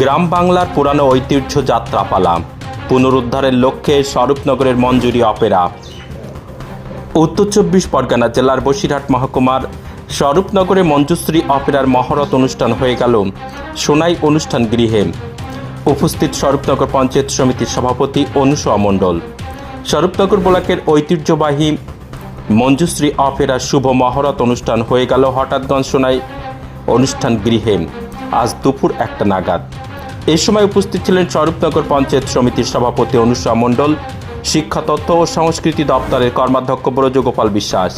গ্রাম বাংলার পুরানো ঐতিহ্য যাত্রাপালা, পুনরুদ্ধারের লক্ষ্যে স্বরূপনগরের মঞ্জুরি অপেরা। উত্তর চব্বিশ পরগনা জেলার বসিরহাট মহকুমার স্বরূপনগরে মঞ্জুশ্রী অপেরার মহরত অনুষ্ঠান হয়ে গেল সোনাই অনুষ্ঠান গৃহে। উপস্থিত স্বরূপনগর পঞ্চায়েত সমিতির সভাপতি অনুসয়া মণ্ডল। স্বরূপনগর ব্লকের ঐতিহ্যবাহী মঞ্জুশ্রী অপেরার শুভ মহরত অনুষ্ঠান হয়ে গেল হঠাৎগঞ্জ সোনাই অনুষ্ঠান গৃহে। আজ দুপুর একটা নাগাদ। এ সময় উপস্থিত ছিলেন স্বরূপনগর পঞ্চায়েত সমিতির সভাপতি অনুষা মণ্ডল শিক্ষা তথ্য ও সংস্কৃতি দপ্তরের কর্মাধ্যক্ষ ব্রজগোপাল বিশ্বাস,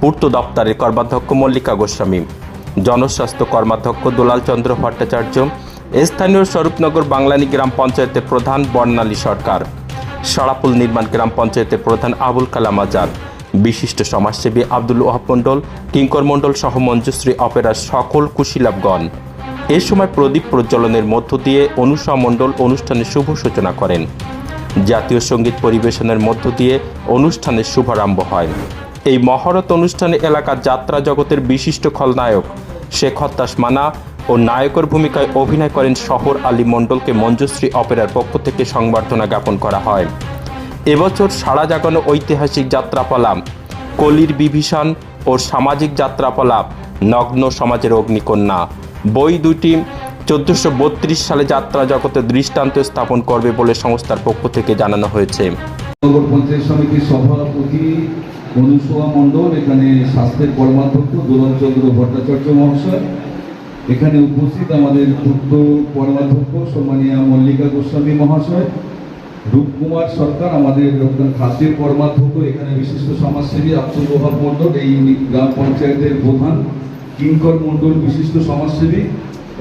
পূর্ত দপ্তরের কর্মাধ্যক্ষ মল্লিকা গোস্বামী, জনস্বাস্থ্য কর্মাধ্যক্ষ দুলাল চন্দ্র ভট্টাচার্য, স্থানীয় স্বরূপনগর বাংলানি গ্রাম পঞ্চায়েতের প্রধান বর্ণালী সরকার, সারাপুল নির্মাণ গ্রাম পঞ্চায়েতের প্রধান আবুল কালাম আজাদ, বিশিষ্ট সমাজসেবী আব্দুল ওহাব মণ্ডল, কিঙ্কর মণ্ডল সহ মঞ্জুশ্রী অপেরার সকল কুশীলাভগণ এ সময় প্রদীপ প্রজ্বলনের মধ্য দিয়ে অনুষা মণ্ডল অনুষ্ঠানের শুভ সূচনা করেন। জাতীয় সংগীত পরিবেশনের মধ্য দিয়ে অনুষ্ঠানের শুভারম্ভ হয়। এই মহরত অনুষ্ঠানে এলাকার যাত্রা জগতের বিশিষ্ট খলনায়ক শেখ হত্তাস মানা ও নায়কের ভূমিকায় অভিনয় করেন শহর আলী মণ্ডলকে মঞ্জুশ্রী অপেরার পক্ষ থেকে সংবর্ধনা জ্ঞাপন করা হয়। এবছর সারা জাগানো ঐতিহাসিক যাত্রাপালা, কলির বিভীষণ ও সামাজিক যাত্রাপালা, নগ্ন সমাজের অগ্নিকন্যা বই দুটি চোদ্দশো সালে যাত্রা জগতে দৃষ্টান্ত স্থাপন করবে বলে সংস্থার পক্ষ থেকে জানানো হয়েছে। পঞ্চায়েত সমিতির সভাপতি মণ্ডল, এখানে স্বাস্থ্যের ভট্টাচার্য মহাশয়। এখানে উপস্থিত আমাদের পূর্ত কর্মাধ্যক্ষ সম্মানীয় মল্লিকা গোস্বামী মহাশয়, রূপকুমার সরকার, আমাদের খাদ্যের কর্মাধ্যক্ষ, এখানে বিশিষ্ট সমাজসেবী আব্দুল ওহাব মণ্ডল, এই গ্রাম পঞ্চায়েতের প্রধান। কিঙ্কর মণ্ডল বিশিষ্ট সমাজসেবী,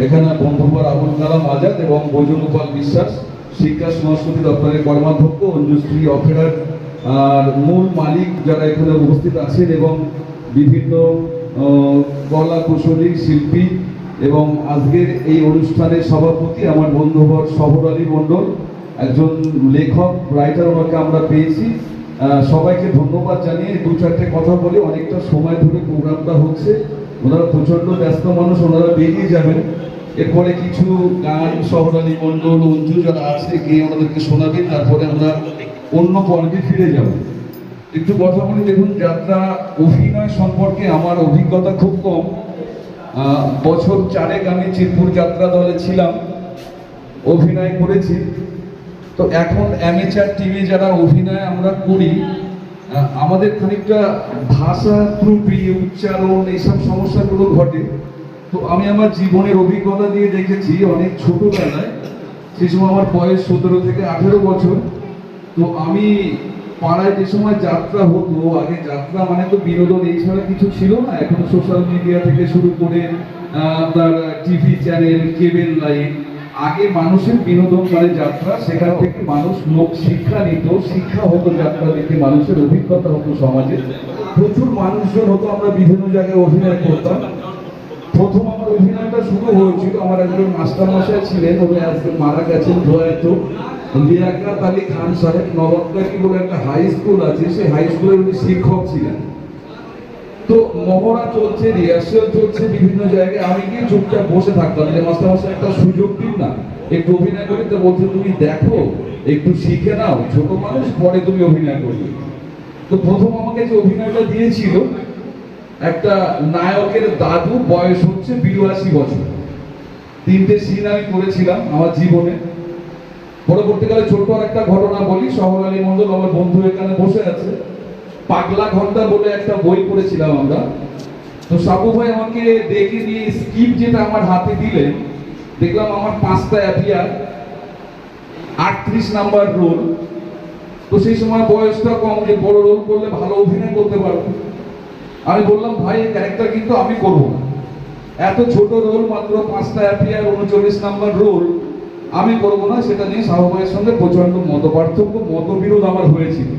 এখানে বন্ধুবর আবুল কালাম আজাদ এবং বৈজগোপাল বিশ্বাস, শিক্ষা সংস্কৃতি দপ্তরের কর্মাধ্যক্ষ অঞ্জুশ্রী অপেরার আর মূল মালিক যারা এখানে উপস্থিত আছেন এবং বিভিন্ন কলা কুশলী, শিল্পী এবং আজকের এই অনুষ্ঠানের সভাপতি আমার বন্ধুবর শহর আলী মণ্ডল, একজন লেখক রাইটার ওনাকে আমরা পেয়েছি। সবাইকে ধন্যবাদ জানিয়ে দু চারটে কথা বলে অনেকটা সময় ধরে প্রোগ্রামটা হচ্ছে। ওনারা প্রচণ্ড ব্যস্ত মানুষ, ওনারা বেরিয়ে যাবেন। এরপরে কিছু গান শহরালী মণ্ডল, অঞ্জু যারা আছে, গিয়ে ওনাদেরকে শোনাবেন, তারপরে আমরা অন্য পর্বে ফিরে যাব। একটু কথা বলি, দেখুন, যাত্রা অভিনয় সম্পর্কে আমার অভিজ্ঞতা খুব কম। বছর চারেক আমি চিরপুর যাত্রা দলে ছিলাম, অভিনয় করেছি। তো এখন অ্যামেচার টিমে যারা অভিনয় আমরা করি আমাদের খানিকটা ভাষা ত্রুটি উচ্চারণ, এইসব সমস্যাগুলো ঘটে। তো আমি আমার জীবনের অভিজ্ঞতা দিয়ে দেখেছি অনেক ছোটবেলায়। সেই সময় আমার বয়স সতেরো থেকে আঠেরো বছর। তো আমি পাড়ায় যে সময় যাত্রা হতো, আগে যাত্রা মানে তো বিনোদন এছাড়া কিছু ছিল না। এখন সোশ্যাল মিডিয়া থেকে শুরু করে আপনার টিভি চ্যানেল কেবেল লাইন আগে মানুষের বিনোদন মানে যাত্রা, সেখান থেকে মানুষ লোক শিক্ষা নিত, শিক্ষা হতো যাত্রা দেখে, মানুষের অভিজ্ঞতা হতো সমাজে। প্রচুর মানুষজন হতো, আমরা বিভিন্ন জায়গায় অভিনয় করতাম। প্রথম আমার অভিনয়টা শুরু হয়েছিল, আমার একজন মাস্টারমশাই ছিলেন, উনি আজকে মারা গেছেন প্রয়াত লিয়াকাত আলী খান সাহেব নবাবদাকি বলে একটা হাই স্কুল আছে, সেই হাই স্কুলের উনি শিক্ষক ছিলেন। তো মহড়া চলছে রিহার্সেল চলছে বিভিন্ন জায়গায়। আমি গিয়ে চুপচাপ বসে থাকতাম। যে মাস্টারমশাই একটা সুযোগ দিন না। একটু অভিনয় করি, তো বলছে, তুমি দেখো, একটু শিখে নাও। ছোট মানুষ, পরে তুমি অভিনয় করবে। তো প্রথম আমাকে যে অভিনয়টা দিয়েছিল, একটা নায়কের দাদু, বয়স হচ্ছে বিরাশি বছর। তিনটে সিন আমি করেছিলাম আমার জীবনে। পরবর্তীকালে ছোট্ট আর একটা ঘটনা বলি। শহর আলী মন্ডল আমার বন্ধু এখানে বসে আছে। পাগলা ঘণ্টা বলে একটা বই পড়েছিলাম আমরা। তো সাবু ভাই আমাকে দেখে দিয়ে স্কিপ যেটা আমার হাতে দিলেন, দেখলাম আমার পাঁচটা অ্যাপিয়ার আটত্রিশ নাম্বার রোল তো সেই সময় বয়সটা কম যে বড় রোল করলে ভালো অভিনয় করতে পারব। আমি বললাম, ভাই, এই ক্যারেক্টার কিন্তু আমি করব এত ছোট রোল মাত্র পাঁচটা অ্যাপিয়ার উনচল্লিশ নাম্বার রোল আমি করব না। সেটা নিয়ে সাহু ভাইয়ের সঙ্গে প্রচণ্ড মত পার্থক্য মতবিরোধ আমার হয়েছিল।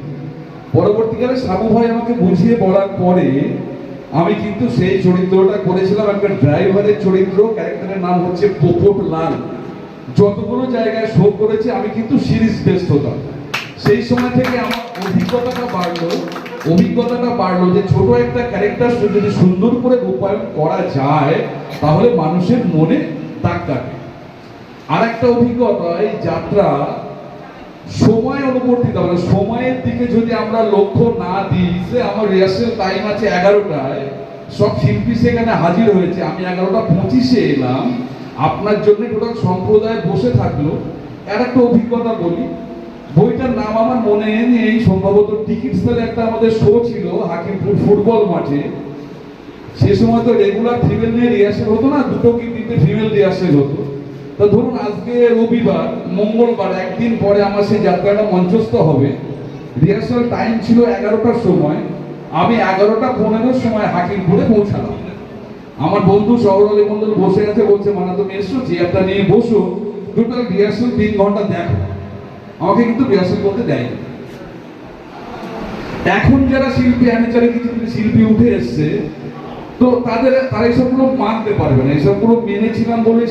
পরবর্তীকালে সাবু ভাই আমাকে বুঝিয়ে বলার পরে আমি কিন্তু সেই চরিত্রটা করেছিলাম একটা ড্রাইভারের চরিত্র, ক্যারেক্টারের নাম হচ্ছে পোপট লাল। যতগুলো জায়গায় শো করেছি, আমি কিন্তু সিরিজ বেস্ট হতাম। সেই সময় থেকে আমার অভিজ্ঞতাটা বাড়লো অভিজ্ঞতাটা বাড়লো যে ছোট একটা ক্যারেক্টার যদি সুন্দর করে রূপায়ণ করা যায়, তাহলে মানুষের মনে দাগ কাটে। আর একটা অভিজ্ঞতা, এই যাত্রা সময় অনুবর্তিত মানে সময়ের দিকে যদি আমরা লক্ষ্য না দিই, যে আমার রিহার্সেল টাইম আছে এগারোটায়, সব শিল্পী সেখানে হাজির হয়েছে। আমি এগারোটা পঁচিশে এলাম। আপনার জন্য টোটাল সম্প্রদায় বসে থাকল। আর একটা অভিজ্ঞতা বলি, বইটার নাম আমার মনে নেই। সম্ভবত টিকিট সেলে একটা আমাদের শো ছিল, হাকিমপুর ফুটবল মাঠে। সে সময় তো রেগুলার ফিমেল নিয়ে রিহার্সেল হতো না, দুটো কি তিনটে ফিমেল রিহার্সেল হতো। তো ধরুন আজকে রবিবার, মঙ্গলবার, একদিন পরে আমার সেই যাত্রাটা মঞ্চস্থ হবে। রিহার্সাল টাইম ছিল এগারোটার সময়। আমি এগারোটা পনেরোর সময় হাকিমপুরে পৌঁছালাম। আমার বন্ধু শহরালী মন্ডল বসে আছে, বলছে মানে তুমি এসছো? চেয়ারটা নিয়ে বসো। টোটাল রিহার্সাল তিন ঘণ্টা দেখো। আমাকে কিন্তু রিহার্সাল করতে দেয়নি। এখন যারা শিল্পী অ্যামেচারে কিছু কিছু শিল্পী উঠে এসছে, তো তাদের, তারা এইসবগুলো মানতে পারবে না। এইসবগুলো মেনেছিলাম বলে